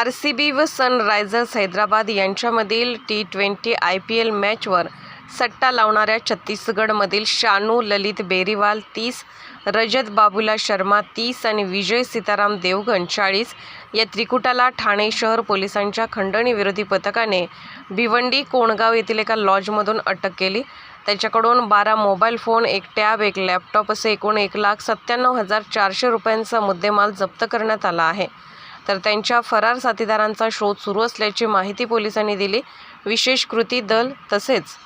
R C B व Sunrisers Hyderabad यांच्यामधील T twenty I P L मॅचवर सट्टा लावणाऱ्या छत्तीसगडमधील शानू ललित बेरीवाल तीस रजत बाबुला शर्मा तीस आणि विजय सीताराम देवगण चाळीस या त्रिकुटाला ठाणे शहर पोलिसांच्या खंडणी विरोधी पथकाने भिवंडी कोणगाव येथील एका लॉजमधून अटक केली. त्याच्याकडून बारा मोबाईल फोन एक टॅब एक लॅपटॉप असे एकूण एक लाख सत्त्याण्णव हजार चारशे रुपयांचा मुद्देमाल जप्त करण्यात आला आहे. तर त्यांच्या फरार साथीदारांचा शोध सुरू असल्याची माहिती पोलिसांनी दिली. विशेष कृती दल तसेच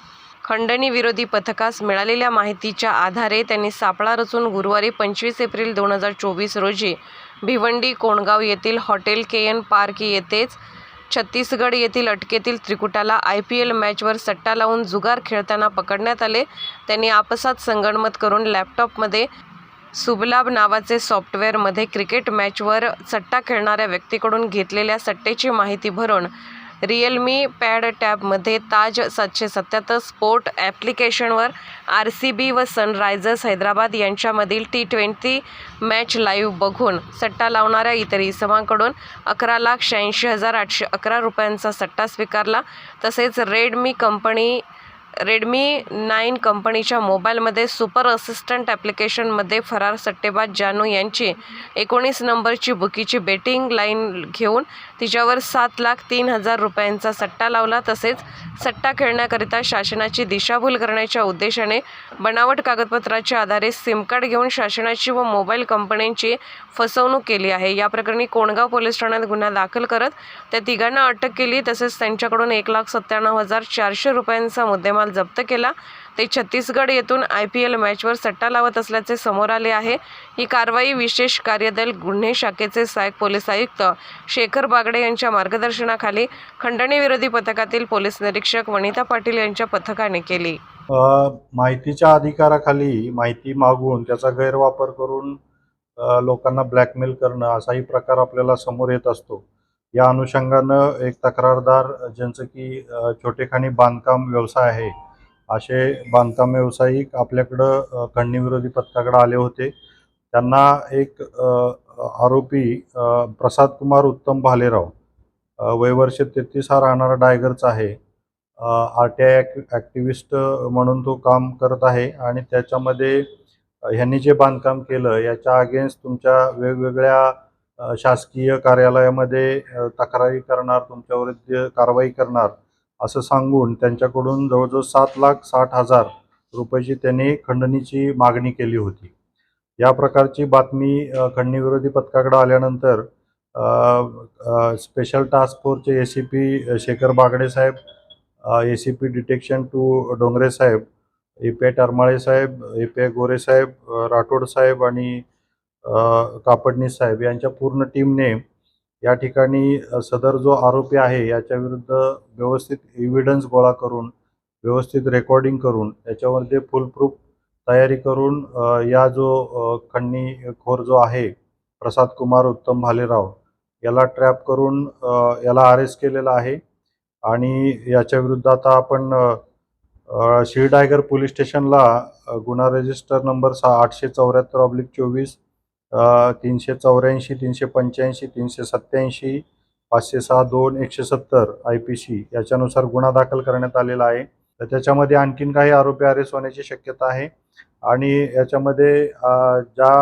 खंडणी विरोधी पथकास मिळालेल्या माहितीच्या आधारे त्यांनी सापळा रचून गुरुवारी पंचवीस एप्रिल दोन हजार चोवीस रोजी भिवंडी कोणगाव येथील हॉटेल के एन पार्क येथेच छत्तीसगड येथील अटकेतील त्रिकुटाला आय पी एल मॅचवर सट्टा लावून जुगार खेळताना पकडण्यात आले. त्यांनी आपसात संगणमत करून लॅपटॉपमध्ये सुबलाब नावाचे सॉफ्टवेअरमध्ये क्रिकेट मॅचवर सट्टा खेळणाऱ्या व्यक्तीकडून घेतलेल्या सट्टेची माहिती भरून रिअलमी पॅड टॅबमध्ये ताज सातशे सत्याहत्तर स्पोर्ट ॲप्लिकेशनवर आर सी बी व सनरायझर्स हैदराबाद यांच्यामधील टी ट्वेंटी मॅच लाईव्ह बघून सट्टा लावणाऱ्या इतर इसमांकडून अकरा लाख शहाऐंशी हजार आठशे अकरा रुपयांचा सट्टा स्वीकारला. तसेच रेडमी कंपनी रेडमी नाईन कंपनीच्या मोबाईलमध्ये सुपर असिस्टंट ॲप्लिकेशनमध्ये फरार सट्टेबाज जानू यांची एकोणीस नंबरची बुकीची बेटिंग लाईन घेऊन तिच्यावर सात लाख तीन हजार रुपयांचा सट्टा लावला. तसेच सट्टा खेळण्याकरिता शासनाची दिशाभूल करण्याच्या उद्देशाने बनावट कागदपत्राच्या आधारे सिमकार्ड घेऊन शासनाची व मोबाईल कंपन्यांची फसवणूक केली आहे. या प्रकरणी कोणगाव पोलीस ठाण्यात गुन्हा दाखल करत त्या तिघांना अटक केली. तसेच त्यांच्याकडून एक लाख सत्त्याण्णव हजार चारशे रुपयांचा मुद्देमाल जप्त केला. ते छत्तीसगड येथून आय पी एल मॅचवर सट्टा लावत असल्याचे समोर आले आहे. ही कारवाई विशेष कार्यदल गुन्हे शाखेचे सहाय्यक पोलीस आयुक्त शेखर बागडे यांच्या मार्गदर्शनाखाली खंडणीविरोधी पथकातील पोलीस निरीक्षक वनिता पाटील यांच्या पथकाने केली. माहितीच्या अधिकाराखाली माहिती मागून त्याचा गैरवापर करून लोकांना ब्लॅकमेल करणं असाही प्रकार आपल्याला समोर येत असतो. या अनुषंगानं एक तक्रारदार ज्यांचं की छोटेखानी बांधकाम व्यवसाय आहे असे बांधकाम व्यावसायिक आपल्याकडं खंडणीविरोधी पथकाकडे आले होते. त्यांना एक आरोपी प्रसाद कुमार उत्तम भालेराव वयवर्ष तेहतीस हा राहणारा डायगरचा आहे. आर टी आय ॲक्टिव्हिस्ट म्हणून तो काम करत आहे आणि त्याच्यामध्ये ह्यांनी जे बांधकाम केलं याच्या अगेन्स्ट तुमच्या वेगवेगळ्या शासकीय कार्यालयामध्ये तक्रारी करणार तुमच्यावर कारवाई करणार असं सांगून त्यांच्याकडून जवळजवळ सात लाख साठ हजार रुपयाची त्यांनी खंडणीची मागणी केली होती. या प्रकारची बातमी खंडणीविरोधी पथकाकडे आल्यानंतर स्पेशल टास्क फोर्सचे A C P Shekhar Bagde Saheb A C P detection two Dongre Saheb A P I Tarmale साहेब ए पी आय गोरे साहेब राठोड साहेब आणि अ, साहेब यांच्या पूर्ण टीमने या ठिकाणी सदर जो आरोपी आहे याच्या विरुद्ध व्यवस्थित एव्हिडन्स गोळा करून व्यवस्थित रेकॉर्डिंग करून याच्यामध्ये फुलप्रूफ तयारी करून या जो अ, खंडणीखोर जो आहे प्रसाद कुमार उत्तम भालेराव याला ट्रॅप करून याला अरेस्ट केलेला आहे. आणि याच्या विरुद्ध आता आपण शिरडायगर पोलीस स्टेशनला गुन्हा रजिस्टर नंबर सहा आठशे चौऱ्याहत्तर ऑब्लिक चोवीस तीनशे चौऱ्याऐंशी तीनशे पंच्याऐंशी तीनशे सत्त्याऐंशी पाचशे सहा दोन एकशे सत्तर आय पी सी याच्यानुसार गुन्हा दाखल करण्यात आलेला आहे. तर त्याच्यामध्ये आणखीन काही आरोपी अरेस्ट होण्याची शक्यता आहे. आणि याच्यामध्ये ज्या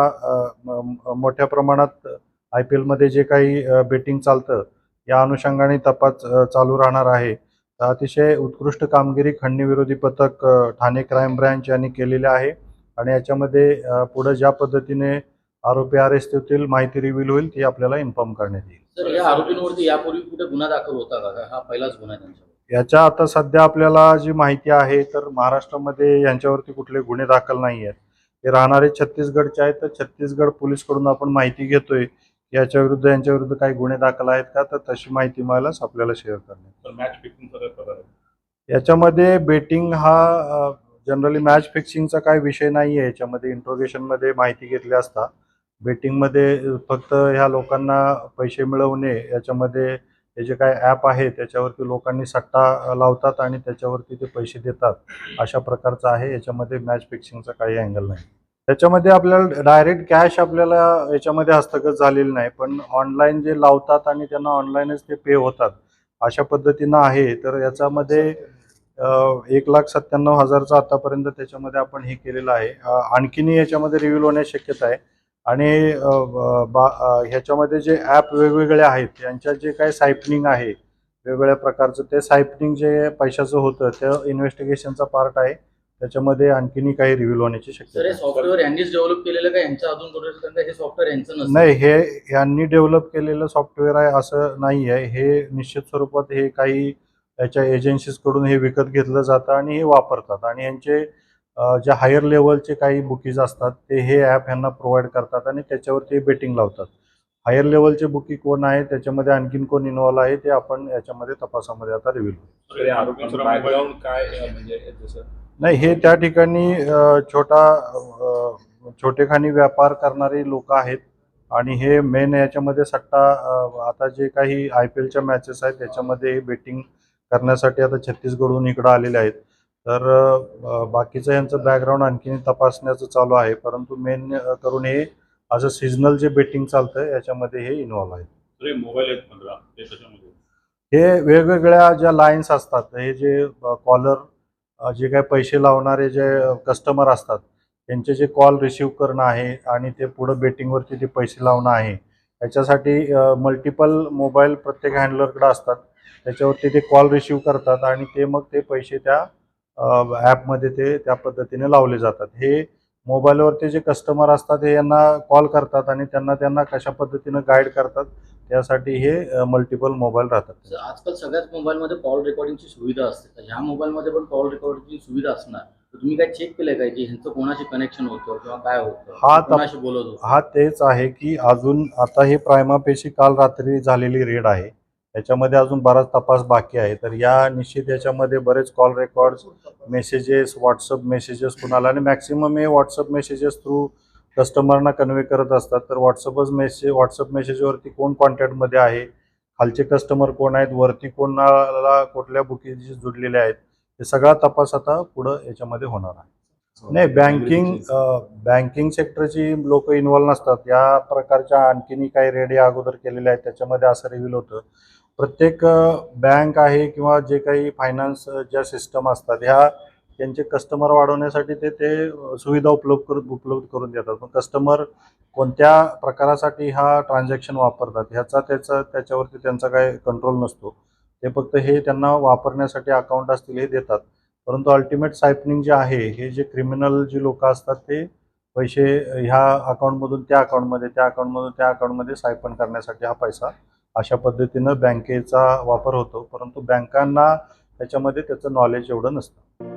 मोठ्या प्रमाणात आय पी एलमध्ये जे काही बेटिंग चालतं या अनुषंगाने तपास चालू राहणार आहे. तर अतिशय उत्कृष्ट कामगिरी खंडणीविरोधी पथक ठाणे क्राईम ब्रँच यांनी केलेली आहे. आणि याच्यामध्ये पुढं ज्या पद्धतीने आरोपी अरेस्ट होतील माहिती रिव्हील होईल ती आपल्याला इन्फॉर्म करण्यात येईल. सर या आरोपींवरती यापूर्वी कुठे गुन्हा दाखल होता का? हा पहिलाच गुन्हा त्यांच्यावर. याच्या आता सध्या आपल्याला जी माहिती आहे तर महाराष्ट्रामध्ये यांच्यावरती कुठले गुन्हे दाखल नाही आहेत. हे राहणारे छत्तीसगडचे आहेत तर छत्तीसगड पोलीसकडून आपण माहिती घेतोय. याच्या विरुद्ध यांच्या विरुद्ध काही गुन्हे दाखल आहेत का? तर तशी माहिती मला आपल्याला शेअर करण्यात तर मॅच फिक्सिंग सगळं प्रकार आहे? याच्यामध्ये बेटिंग हा जनरली मॅच फिक्सिंगचा काही विषय नाही आहे याच्यामध्ये इंट्रोगेशनमध्ये माहिती घेतली असता बेटिंगमध्ये फक्त ह्या लोकांना पैसे मिळवणे याच्यामध्ये हे जे काय ॲप आहे त्याच्यावरती लोकांनी सट्टा लावतात आणि त्याच्यावरती ते पैसे देतात. अशा प्रकारचं आहे. याच्यामध्ये मॅच फिक्सिंगचा काही अँगल नाही. त्याच्यामध्ये आपल्याला डायरेक्ट कॅश आपल्याला याच्यामध्ये हस्तगत झालेली नाही. पण ऑनलाईन जे लावतात आणि त्यांना ऑनलाईनच ते पे होतात. अशा पद्धतीनं आहे. तर याच्यामध्ये एक लाख सत्त्याण्णव हजारचं आतापर्यंत त्याच्यामध्ये आपण हे केलेलं आहे. आणखीनही याच्यामध्ये रिव्हील होण्याची शक्यता आहे. आणि ब- ह्याच्यामध्ये जे ॲप वेगवेगळे आहेत यांच्यात जे काही सायपनिंग आहे वेगवेगळ्या प्रकारचं ते सायपनिंग जे पैशाचं होतं ते इन्व्हेस्टिगेशनचा पार्ट आहे. त्याच्यामध्ये आणखीनही काही रिव्हील होण्याची शक्यता आहे. सॉफ्टवेअर यांनीच डेव्हलप केलेलं का? यांचं अजून हे सॉफ्टवेअर यांचं नाही हे यांनी डेव्हलप केलेलं सॉफ्टवेअर आहे असं नाही आहे. हे निश्चित स्वरूपात हे काही याच्या एजन्सीजकडून हे विकत घेतलं जातं आणि हे वापरतात. आणि यांचे अं, जे हायर लेवलचे काही बुकीज असतात ते हे ॲप ह्यांना प्रोव्हाइड करतात आणि त्याच्यावर ते बेटिंग लावतात. हायर लेवलचे बुकी कोण आहे त्याच्यामध्ये आणखीन कोण इन्व्हॉल्व आहे ते आपण याच्यामध्ये तपासामध्ये आता रिव्हील आहे? म्हणजे जसं नाही हे त्या ठिकाणी छोटा छोटेखानी व्यापार करणारे लोक आहेत आणि हे मेन याच्यामध्ये सट्टा आता जे काही आय पी एलच्या मॅचेस आहेत त्याच्यामध्ये बेटिंग करण्यासाठी आता छत्तीसगडहून इकडं आलेले आहेत. तर बाकीचं यांचं बॅकग्राऊंड आणखीन तपासण्याचं चालू आहे. परंतु मेन करून हे असं सिजनल जे बेटिंग चालतं याच्यामध्ये हे इन्व्हॉल्व आहे. हे मोबाईल आहेत पंधरा हे वेगवेगळ्या ज्या लाईन्स असतात हे जे कॉलर जे काही पैसे लावणारे जे कस्टमर असतात त्यांचे जे कॉल रिसीव करणं आहे आणि ते पुढं बेटिंगवरती ते पैसे लावणं आहे याच्यासाठी मल्टिपल मोबाईल प्रत्येक हँडलरकडे असतात. त्याच्यावरती ते कॉल रिसीव करतात आणि ते मग ते पैसे त्या ॲपमध्ये ते त्या पद्धतीने लावले जातात. हे मोबाईलवरती जे कस्टमर असतात हे यांना कॉल करतात आणि त्यांना त्यांना कशा पद्धतीनं गाईड करतात त्यासाठी हे मल्टिपल मोबाईल राहतात. आजकाल सगळ्याच मोबाईलमध्ये कॉल रेकॉर्डिंगची सुविधा असते. तर ह्या मोबाईलमध्ये पण कॉल रेकॉर्डिंगची सुविधा असणार. तर तुम्ही काय चेक केलंय काय की ह्यांचं कोणाशी कनेक्शन होतं किंवा काय होतं? हा कोणाशी बोलत हा तेच आहे की अजून आता हे प्रायमापेशी काल रात्री झालेली रेड आहे. याच्यामध्ये अजून बराच तपास बाकी आहे. तर या निश्चित याच्यामध्ये बरेच call records messages WhatsApp messages कुणाला आणि मॅक्सिमम हे व्हॉट्सअप मेसेजेस थ्रू कस्टमरना कन्वे करत असतात. तर व्हॉट्सअपच मेसेज व्हॉट्सअप मेसेजवरती कोण कॉन्टॅक्टमध्ये आहे? खालचे कस्टमर कोण आहेत? वरती कोणाला कुठल्या बुकिंगशी जुडलेले आहेत? हे सगळा तपास आता पुढं याच्यामध्ये होणार आहे. नाही बँकिंग बँकिंग सेक्टरची लोक इन्व्हॉल्व नसतात. या प्रकारच्या आणखीनही काही रेडी अगोदर केलेल्या आहेत. त्याच्यामध्ये असं रिव्हील होतं. प्रत्येक बँक आहे किंवा जे काही फायनान्स ज्या सिस्टम असतात ह्या त्यांचे कस्टमर वाढवण्यासाठी ते ते सुविधा उपलब्ध करून उपलब्ध करून देतात. पण कस्टमर कोणत्या प्रकारासाठी हा ट्रान्झॅक्शन वापरतात ह्याचा त्याचा त्याच्यावरती त्यांचा काय कंट्रोल नसतो. ते फक्त हे त्यांना वापरण्यासाठी अकाउंट असतील हे देतात. परंतु अल्टिमेट सायपनिंग जे आहे हे जे क्रिमिनल जी लोक असतात ते पैसे ह्या अकाउंटमधून त्या अकाउंटमध्ये त्या अकाउंटमधून त्या अकाउंटमध्ये सायपन करण्यासाठी हा पैसा अशा पद्धतीनं बँकेचा वापर होतो परंतु बँकांना त्याच्यामध्ये त्याचं नॉलेज एवढं नसतं.